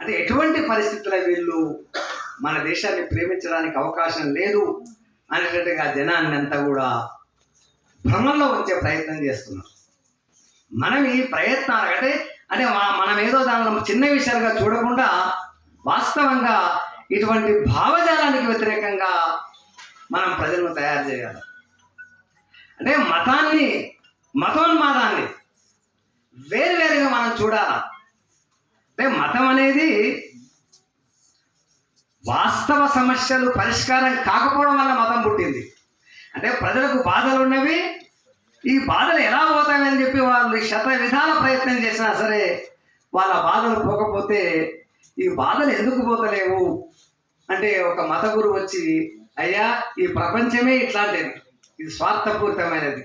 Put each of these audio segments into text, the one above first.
అంటే ఎటువంటి పరిస్థితుల్లో వీళ్ళు మన దేశాన్ని ప్రేమించడానికి అవకాశం లేదు అనేటట్టుగా జనాన్ని అంతా కూడా భ్రమంలో ఉంచే ప్రయత్నం చేస్తున్నారు. మనం ఈ ప్రయత్నాలు అంటే అంటే మనం ఏదో దానిలో చిన్న విషయాలుగా చూడకుండా వాస్తవంగా ఇటువంటి భావజాలానికి వ్యతిరేకంగా మనం ప్రజలను తయారు చేయాలి. అంటే మతాన్ని మతోన్మాదాన్ని వేరువేరుగా మనం చూడాలి? అంటే మతం అనేది వాస్తవ సమస్యలు పరిష్కారం కాకపోవడం వల్ల మతం పుట్టింది. అంటే ప్రజలకు బాధలు ఉన్నవి ఈ బాధలు ఎలా పోతాయని చెప్పి వాళ్ళు శత విధాల ప్రయత్నం చేసినా సరే వాళ్ళ బాధలు పోకపోతే ఈ బాధలు ఎందుకు పోతలేవు? అంటే ఒక మత గురువు వచ్చి అయ్యా ఈ ప్రపంచమే ఇట్లాంటిది. ఇది స్వార్థపూరితమైనది.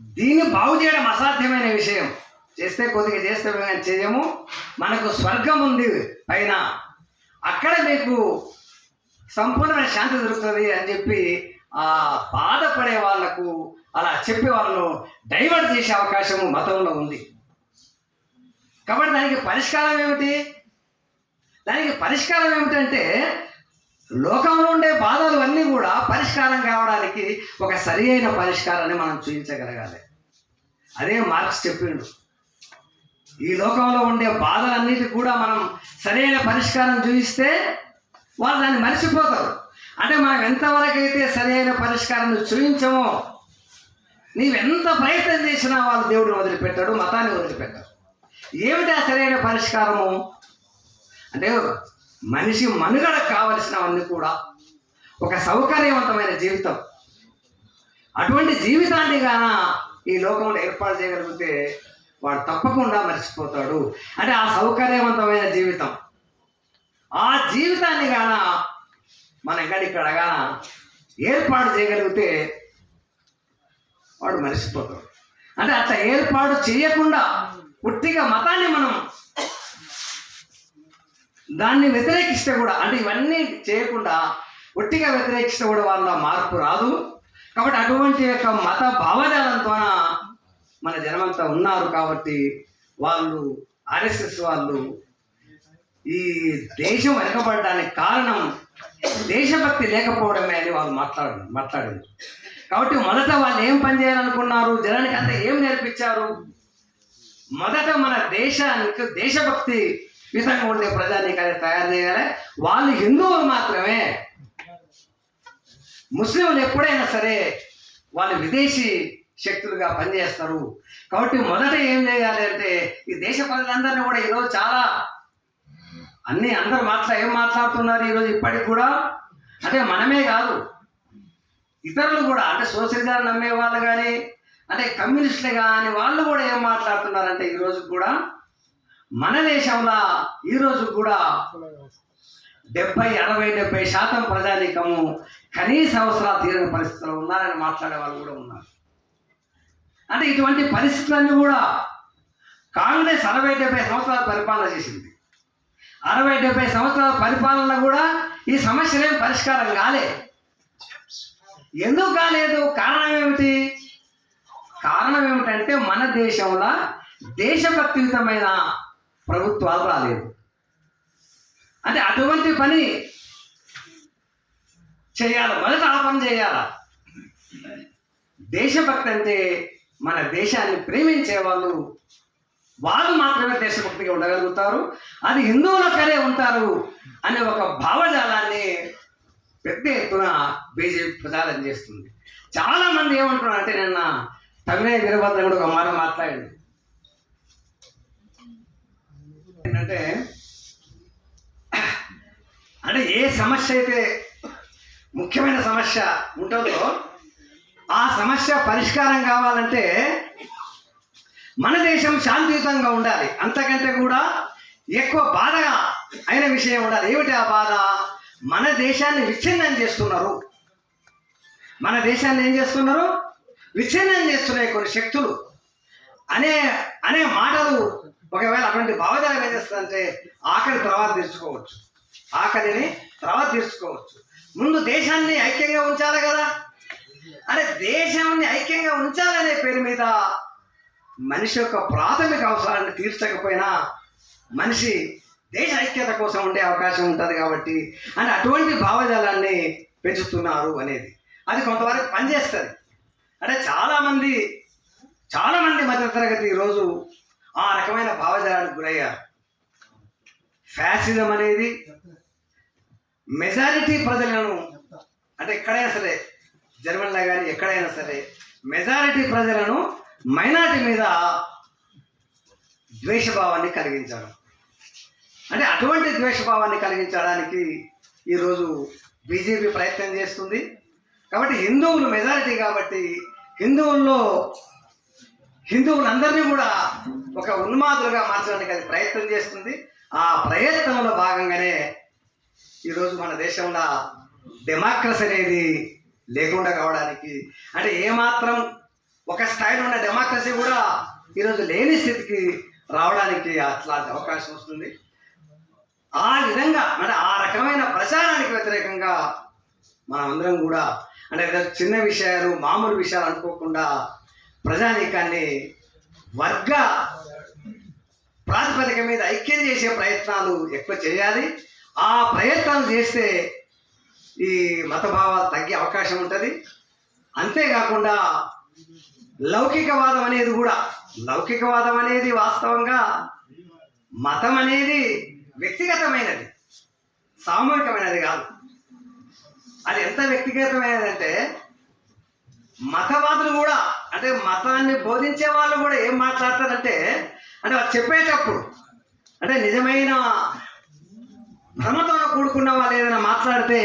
దీన్ని బాగు చేయడం అసాధ్యమైన విషయం. చేస్తే కొద్దిగా చేస్తే మేము చేయము. మనకు స్వర్గం ఉంది పైన. అక్కడ మీకు సంపూర్ణమైన శాంతి దొరుకుతుంది అని చెప్పి ఆ బాధపడే వాళ్ళకు అలా చెప్పే వాళ్ళను డైవర్ట్ చేసే అవకాశము మతంలో ఉంది. కాబట్టి దానికి పరిష్కారం ఏమిటి? దానికి పరిష్కారం ఏమిటంటే లోకంలో ఉండే బాధలు అన్నీ కూడా పరిష్కారం కావడానికి ఒక సరి అయిన పరిష్కారాన్ని మనం చూపించగలగాలి. అదే మార్క్స్ చెప్పిండు. ఈ లోకంలో ఉండే బాధలన్నిటి కూడా మనం సరైన పరిష్కారం చూపిస్తే వాళ్ళు దాన్ని మర్చిపోతారు. అంటే మనం ఎంతవరకు అయితే సరైన పరిష్కారం చూపించమో నీవెంత ప్రయత్నం చేసినా వాళ్ళు దేవుడిని వదిలిపెట్టాడు మతాన్ని వదిలిపెట్టాడు ఏమిటి ఆ సరైన పరిష్కారము? అంటే మనిషి మనుగడ కావలసినవన్నీ కూడా ఒక సౌకర్యవంతమైన జీవితం. అటువంటి జీవితాన్ని గాన ఈ లోకంలో ఏర్పాటు చేయగలిగితే వాడు తప్పకుండా మర్చిపోతాడు. అంటే ఆ సౌకర్యవంతమైన జీవితం. ఆ జీవితాన్ని గాన మన ఎక్కడిక్కడ గాన ఏర్పాటు చేయగలిగితే వాడు మర్చిపోతాడు. అంటే అట్లా ఏర్పాటు చేయకుండా పుట్టిగా మతాన్ని మనం దాన్ని వ్యతిరేకిస్తే కూడా అంటే ఇవన్నీ చేయకుండా ఒట్టిగా వ్యతిరేకిస్తే కూడా వాళ్ళ మార్పు రాదు. కాబట్టి అటువంటి యొక్క మత భావజాలంతో మన జనమంతా ఉన్నారు కాబట్టి వాళ్ళు ఆర్ఎస్ఎస్ వాళ్ళు ఈ దేశం వెనకబడడానికి కారణం దేశభక్తి లేకపోవడమే అని వాళ్ళు మాట్లాడు మాట్లాడారు. కాబట్టి మొదట వాళ్ళు ఏం పని చేయాలనుకున్నారు? జనానికి అంత ఏం నేర్పించారు? మొదట మన దేశానికి దేశభక్తి విధంగా ఉండే ప్రజానికి తయారు చేయాలి. వాళ్ళు హిందువులు మాత్రమే. ముస్లింలు ఎప్పుడైనా సరే వాళ్ళు విదేశీ శక్తులుగా పనిచేస్తారు. కాబట్టి మొదట ఏం చేయాలి అంటే ఈ దేశ ప్రజలందరినీ కూడా ఈరోజు చాలా అన్ని అందరు మాట్లా ఏం మాట్లాడుతున్నారు ఈరోజు ఇప్పటికి కూడా? అంటే మనమే కాదు. ఇతరులు కూడా అంటే సోషలిజాన్ని నమ్మే వాళ్ళు కానీ అంటే కమ్యూనిస్టులు కానీ వాళ్ళు కూడా ఏం మాట్లాడుతున్నారంటే ఈరోజు కూడా మన దేశంలో ఈరోజు కూడా డెబ్బై అరవై డెబ్బై శాతం ప్రజానీకము కనీస అవసరాలు తీరని పరిస్థితుల్లో ఉన్నారని మాట్లాడే వాళ్ళు కూడా ఉన్నారు. అంటే ఇటువంటి పరిస్థితులన్నీ కూడా కాంగ్రెస్ అరవై డెబ్బై సంవత్సరాల పరిపాలన చేసింది. అరవై డెబ్బై సంవత్సరాల పరిపాలన కూడా ఈ సమస్యలేం పరిష్కారం కాలే. ఎందుకు కాలేదు? కారణం ఏమిటి? కారణం ఏమిటంటే మన దేశంలో దేశభక్తియుతమైన ప్రభుత్వాలు రాలేదు. అంటే అటువంటి పని చేయాలి. మొదట ఆ పని చేయాల? దేశభక్తి అంటే మన దేశాన్ని ప్రేమించే వాళ్ళు వాళ్ళు మాత్రమే దేశభక్తిగా ఉండగలుగుతారు. అది హిందువులకనే ఉంటారు అనే ఒక భావజాలాన్ని పెద్ద ఎత్తున బీజేపీ ప్రచారం చేస్తుంది. చాలా మంది ఏమంటున్నారు అంటే నిన్న తమిళ వీరభద్ర కూడా ఒక మాట మాట్లాడండి ఏంటంటే అంటే ఏ సమస్య అయితే ముఖ్యమైన సమస్య ఉంటుందో ఆ సమస్య పరిష్కారం కావాలంటే మన దేశం శాంతియుతంగా ఉండాలి. అంతకంటే కూడా ఎక్కువ బాధగా అయిన విషయం ఉండాలి. ఏమిటి ఆ బాధ? మన దేశాన్ని విచ్ఛిన్నం చేస్తున్నారు. మన దేశాన్ని ఏం చేస్తున్నారు? విచ్ఛిన్నం చేస్తున్నాయి కొన్ని శక్తులు. అనే అనే మాటలు ఒకవేళ అటువంటి భావజాలం ఏం చేస్తుందంటే ఆకలి తర్వాత తీర్చుకోవచ్చు. ఆకలిని తర్వాత తీర్చుకోవచ్చు. ముందు దేశాన్ని ఐక్యంగా ఉంచాలి కదా. అరే దేశాన్ని ఐక్యంగా ఉంచాలనే పేరు మీద మనిషి యొక్క ప్రాథమిక అవసరాన్ని తీర్చకపోయినా మనిషి దేశ ఐక్యత కోసం ఉండే అవకాశం ఉంటుంది కాబట్టి అంటే అటువంటి భావజాలాన్ని పెంచుతున్నారు అనేది. అది కొంతవరకు పనిచేస్తుంది. అంటే చాలామంది చాలామంది మధ్యతరగతి ఈరోజు ఆ రకమైన భావజాలానికి గురయ్యారు. ఫ్యాసిజం అనేది మెజారిటీ ప్రజలను అంటే ఎక్కడైనా సరే జర్మన్లో కానీ ఎక్కడైనా సరే మెజారిటీ ప్రజలను మైనారిటీ మీద ద్వేషభావాన్ని కలిగించడం అంటే అటువంటి ద్వేషభావాన్ని కలిగించడానికి ఈరోజు బీజేపీ ప్రయత్నం చేస్తుంది. కాబట్టి హిందువులు మెజారిటీ కాబట్టి హిందువుల్లో హిందువులందరినీ కూడా ఒక ఉన్మాదులుగా మార్చడానికి అది ప్రయత్నం చేస్తుంది. ఆ ప్రయత్నంలో భాగంగానే ఈరోజు మన దేశంలో డెమోక్రసీ అనేది లేకుండా కావడానికి. అంటే ఏమాత్రం ఒక స్థాయిలో ఉన్న డెమోక్రసీ కూడా ఈరోజు లేని స్థితికి రావడానికి అట్లాంటి అవకాశం వస్తుంది. ఆ విధంగా అంటే ఆ రకమైన ప్రచారానికి వ్యతిరేకంగా మనమందరం కూడా అంటే చిన్న విషయాలు మామూలు విషయాలు అనుకోకుండా ప్రజానీకాన్ని వర్గ ప్రాతిపదిక మీద ఐక్యం చేసే ప్రయత్నాలు ఎక్కువ చేయాలి. ఆ ప్రయత్నాలు చేస్తే ఈ మతభావాలు తగ్గే అవకాశం ఉంటుంది. అంతేకాకుండా లౌకికవాదం అనేది కూడా లౌకికవాదం అనేది వాస్తవంగా మతం అనేది వ్యక్తిగతమైనది సామూహికమైనది కాదు. అది ఎంత వ్యక్తిగతమైనదంటే మతవాదులు కూడా అంటే మతాన్ని బోధించే వాళ్ళు కూడా ఏం మాట్లాడతారంటే అంటే వాళ్ళు చెప్పేటప్పుడు అంటే నిజమైన భ్రమతో కూడుకున్న వాళ్ళు ఏదైనా మాట్లాడితే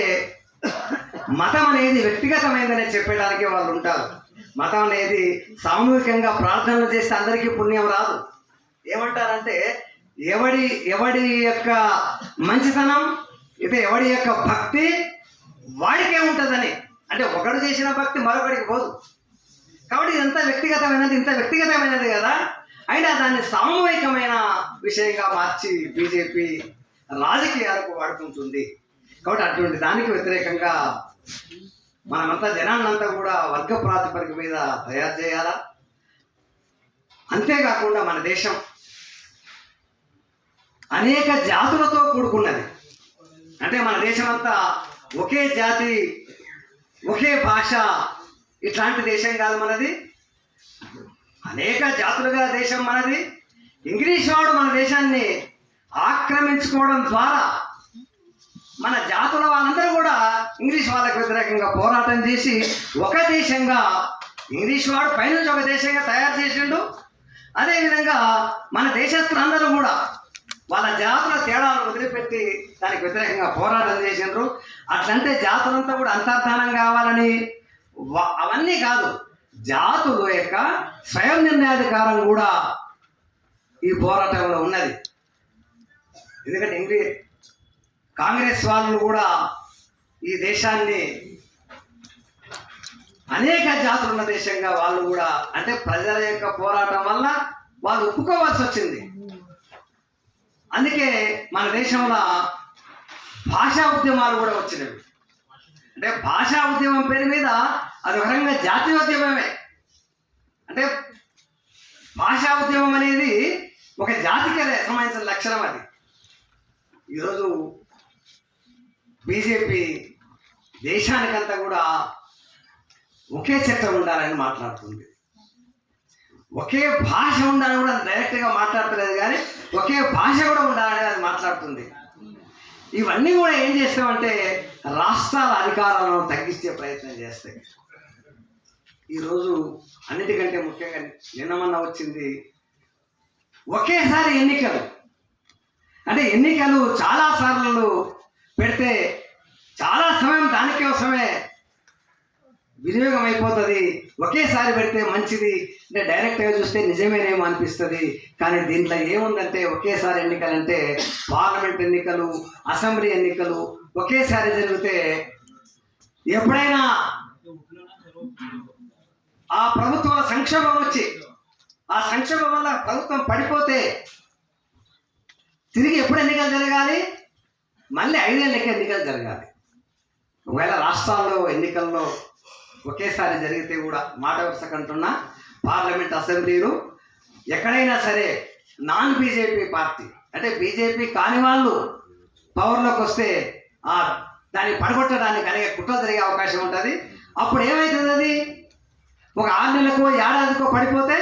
మతం అనేది వ్యక్తిగతమైందనే చెప్పడానికి వాళ్ళు ఉంటారు. మతం అనేది సామూహికంగా ప్రార్థనలు చేస్తే అందరికీ పుణ్యం రాదు. ఏమంటారంటే ఎవడి ఎవడి యొక్క మంచితనం ఇది ఎవడి యొక్క భక్తి వాడికే ఉంటుందని. అంటే ఒకడు చేసిన భక్తి మరొకడికి పోదు. కాబట్టి ఇదంతా వ్యక్తిగతమైనది ఇంత వ్యక్తిగతమైనది కదా. అయినా దాన్ని సామూహికమైన విషయంగా మార్చి బీజేపీ రాజకీయాలకు వాడుకుంటుంది. కాబట్టి అటువంటి దానికి వ్యతిరేకంగా మనమంతా జనాన్నంతా కూడా వర్గ ప్రాతిపదిక మీద తయారు చేయాలా? అంతేకాకుండా మన దేశం అనేక జాతులతో కూడుకున్నది. అంటే మన దేశం అంతా ఒకే జాతి ఒకే భాష ఇట్లాంటి దేశం కాదు మనది. అనేక జాతులుగా దేశం మనది. ఇంగ్లీష్ వాడు మన దేశాన్ని ఆక్రమించుకోవడం ద్వారా మన జాతుల వాళ్ళందరూ కూడా ఇంగ్లీష్ వాళ్ళకి వ్యతిరేకంగా పోరాటం చేసి ఒక దేశంగా ఇంగ్లీష్ వాడు పైనుంచి ఒక దేశంగా తయారు చేసిండు. అదేవిధంగా మన దేశస్తులందరూ కూడా వాళ్ళ జాతుల తేడాలు వదిలిపెట్టి దానికి వ్యతిరేకంగా పోరాటం చేసిండ్రు. అట్లంటే జాతులంతా కూడా అంతర్ధానం కావాలని అవన్నీ కాదు జాతుల యొక్క స్వయం నిర్ణయాధికారం కూడా ఈ పోరాటంలో ఉన్నది. ఎందుకంటే ఇంగ్లీష్ కాంగ్రెస్ వాళ్ళు కూడా ఈ దేశాన్ని అనేక జాతులున్న దేశంగా వాళ్ళు కూడా అంటే ప్రజల యొక్క పోరాటం వల్ల వాళ్ళు ఒప్పుకోవాల్సి వచ్చింది. అందుకే మన దేశంలో భాషా ఉద్యమాలు కూడా వచ్చినవి. అంటే భాషా ఉద్యమం పేరు మీద అది ఒక రకంగా జాతీయోద్యమమే అంటే భాషా ఉద్యమం అనేది ఒక జాతికి సంబంధించిన లక్షణం అది. ఈరోజు బీజేపీ దేశానికంతా కూడా ఒకే చట్టం ఉండాలని మాట్లాడుతుంది. ఒకే భాష ఉండాలని కూడా డైరెక్ట్గా మాట్లాడతలేదు కానీ ఒకే భాష కూడా ఉండాలని అది మాట్లాడుతుంది. ఇవన్నీ కూడా ఏం చేస్తామంటే రాష్ట్రాల అధికారాలను తగ్గించే ప్రయత్నం చేస్తాయి. ఈరోజు అన్నిటికంటే ముఖ్యంగా నిన్నమన్న వచ్చింది ఒకేసారి ఎన్నికలు. అంటే ఎన్నికలు చాలా సార్లు పెడితే చాలా సమయం దానికోసమే వినియోగం అయిపోతుంది. ఒకేసారి పెడితే మంచిది. అంటే డైరెక్ట్గా చూస్తే నిజమేనేమో అనిపిస్తుంది. కానీ దీంట్లో ఏముందంటే ఒకేసారి ఎన్నికలంటే పార్లమెంట్ ఎన్నికలు అసెంబ్లీ ఎన్నికలు ఒకేసారి జరిగితే ఎప్పుడైనా ఆ ప్రభుత్వాల సంక్షోభం వచ్చి ఆ సంక్షోభం వల్ల ప్రభుత్వం పడిపోతే తిరిగి ఎప్పుడు ఎన్నికలు జరగాలి? మళ్ళీ ఐదేళ్ళకి ఎన్నికలు జరగాలి. ఒకవేళ రాష్ట్రాల్లో ఎన్నికల్లో ఒకేసారి జరిగితే కూడా మాట వరుసకంటున్నా పార్లమెంట్ అసెంబ్లీలు ఎక్కడైనా సరే నాన్ బీజేపీ పార్టీ అంటే బీజేపీ కాని వాళ్ళు పవర్లోకి వస్తే ఆ దాన్ని పడగొట్టడానికి అనేక కుట్ర జరిగే అవకాశం ఉంటుంది. అప్పుడు ఏమవుతుంది అది? ఒక ఆరు నెలలకో ఏడాదికో పడిపోతే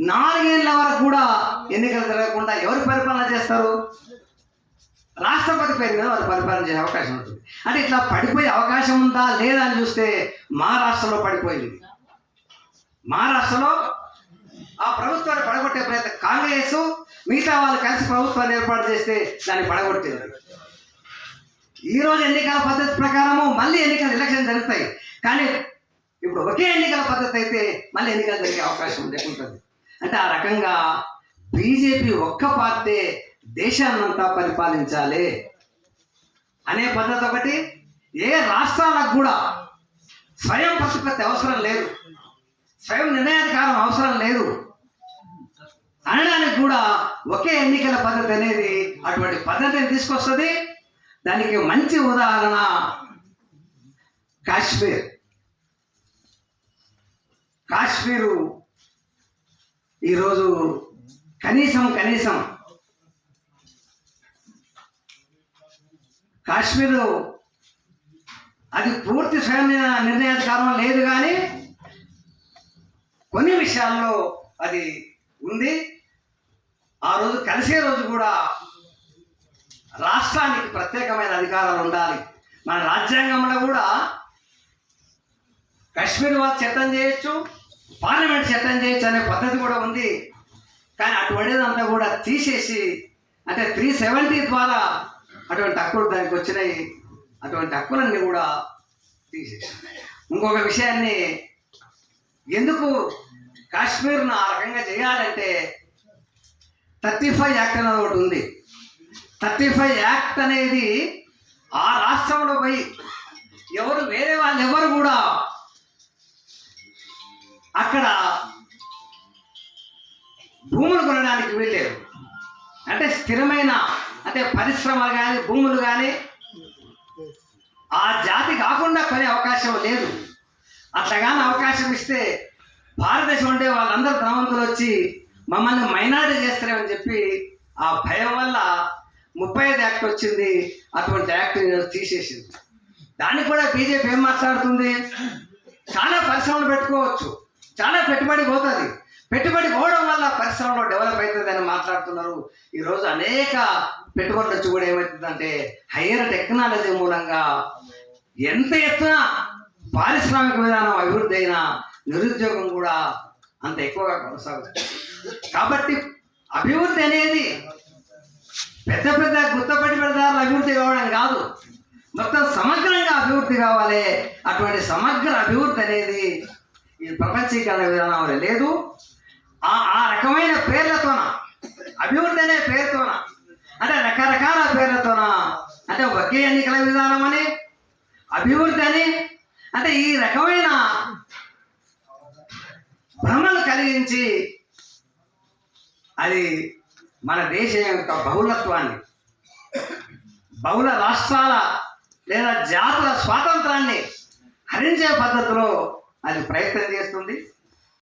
నాలుగేళ్ళ వరకు కూడా ఎన్నికలు జరగకుండా ఎవరు పరిపాలన చేస్తారు? రాష్ట్రపతి పేరు మీద వారు పరిపాలన చేసే అవకాశం ఉంటుంది. అంటే ఇట్లా పడిపోయే అవకాశం ఉందా లేదా అని చూస్తే మహారాష్ట్రలో పడిపోయింది. మహారాష్ట్రలో ఆ ప్రభుత్వాన్ని పడగొట్టే ప్రయత్నం కాంగ్రెస్ మిగతా వాళ్ళు కలిసి ప్రభుత్వాన్ని ఏర్పాటు చేస్తే దాన్ని పడగొట్టేది. ఈరోజు ఎన్నికల పద్ధతి ప్రకారము మళ్ళీ ఎన్నికలు ఎలక్షన్ జరుగుతాయి. కానీ ఇప్పుడు ఒకే ఎన్నికల పద్ధతి అయితే మళ్ళీ ఎన్నికలు జరిగే అవకాశం లేకుంటుంది అంటే ఆ రకంగా బీజేపీ ఒక్క పార్టీ దేశాన్నంతా పరిపాలించాలి అనే పద్ధతి ఒకటి. ఏ రాష్ట్రాలకు కూడా స్వయం ప్రతిపత్తి అవసరం లేదు. స్వయం నిర్ణయాధికారం అవసరం లేదు. అనడానికి కూడా ఒకే ఎన్నికల పద్ధతి అనేది అటువంటి పద్ధతిని తీసుకొస్తుంది. దానికి మంచి ఉదాహరణ కాశ్మీర్. కాశ్మీరు ఈరోజు కనీసం కనీసం కాశ్మీరు అది పూర్తి స్వయం నిర్ణయాధికారం లేదు కానీ కొన్ని విషయాల్లో అది ఉంది. ఆ రోజు కలిసే రోజు కూడా రాష్ట్రానికి ప్రత్యేకమైన అధికారాలు ఉండాలి. మన రాజ్యాంగంలో కూడా కాశ్మీర్ వాళ్ళు చట్టం చేయొచ్చు పార్లమెంట్ చట్టం చేయొచ్చు అనే పద్ధతి కూడా ఉంది. కానీ అటువంటిదంతా కూడా తీసేసి అంటే త్రీ సెవెంటీ ద్వారా అటువంటి హక్కులు దానికి వచ్చినాయి. అటువంటి హక్కులన్నీ కూడా తీసేసి ఇంకొక విషయాన్ని ఎందుకు కాశ్మీర్ను ఆ రకంగా చేయాలంటే థర్టీ ఫైవ్ యాక్ట్ అనేది ఒకటి ఉంది. థర్టీ ఫైవ్ యాక్ట్ అనేది ఆ రాష్ట్రంలో పోయి ఎవరు వేరే వాళ్ళు ఎవరు కూడా అక్కడ భూములు కొనడానికి వీల్లేదు. అంటే స్థిరమైన అంటే పరిశ్రమలు కానీ భూములు కానీ ఆ జాతి కాకుండా కొనే అవకాశం లేదు. అట్లాగానే అవకాశం ఇస్తే భారతదేశం ఉండే వాళ్ళందరూ ధనవంతులు వచ్చి మమ్మల్ని మైనారిటీ చేస్తారేమని చెప్పి ఆ భయం వల్ల ముప్పై ఐదు యాక్ట్ వచ్చింది. అటువంటి యాక్ట్ తీసేసింది. దానికి కూడా బీజేపీ ఏం మాట్లాడుతుంది? చాలా పరిశ్రమలు పెట్టుకోవచ్చు. చాలా పెట్టుబడి పోతుంది. పెట్టుబడి పోవడం వల్ల పరిశ్రమలో డెవలప్ అవుతుంది అని మాట్లాడుతున్నారు. ఈరోజు అనేక పెట్టుబడులు వచ్చి కూడా ఏమవుతుందంటే హైయర్ టెక్నాలజీ మూలంగా ఎంత ఎత్తున పారిశ్రామిక విధానం అభివృద్ధి అయినా నిరుద్యోగం కూడా అంత ఎక్కువగా కొనసాగుతుంది. కాబట్టి అభివృద్ధి అనేది పెద్ద పెద్ద గుత్త పెట్టుబడిదారుల అభివృద్ధి కావడం కాదు. మొత్తం సమగ్రంగా అభివృద్ధి కావాలి. అటువంటి సమగ్ర అభివృద్ధి అనేది ఈ ప్రపంచీకరణ విధానంలో లేదు. ఆ ఆ రకమైన పేర్లతోన అభివృద్ధి అనే పేరుతోన పేరుతోన అంటే ఒకే ఎన్నికల విధానం అని అభివృద్ధి అని అంటే ఈ రకమైన భ్రమలు కలిగించి అది మన దేశం యొక్క బహుళత్వాన్ని బహుళ రాష్ట్రాల లేదా జాతుల స్వాతంత్రాన్ని హరించే పద్ధతిలో అది ప్రయత్నం చేస్తుంది.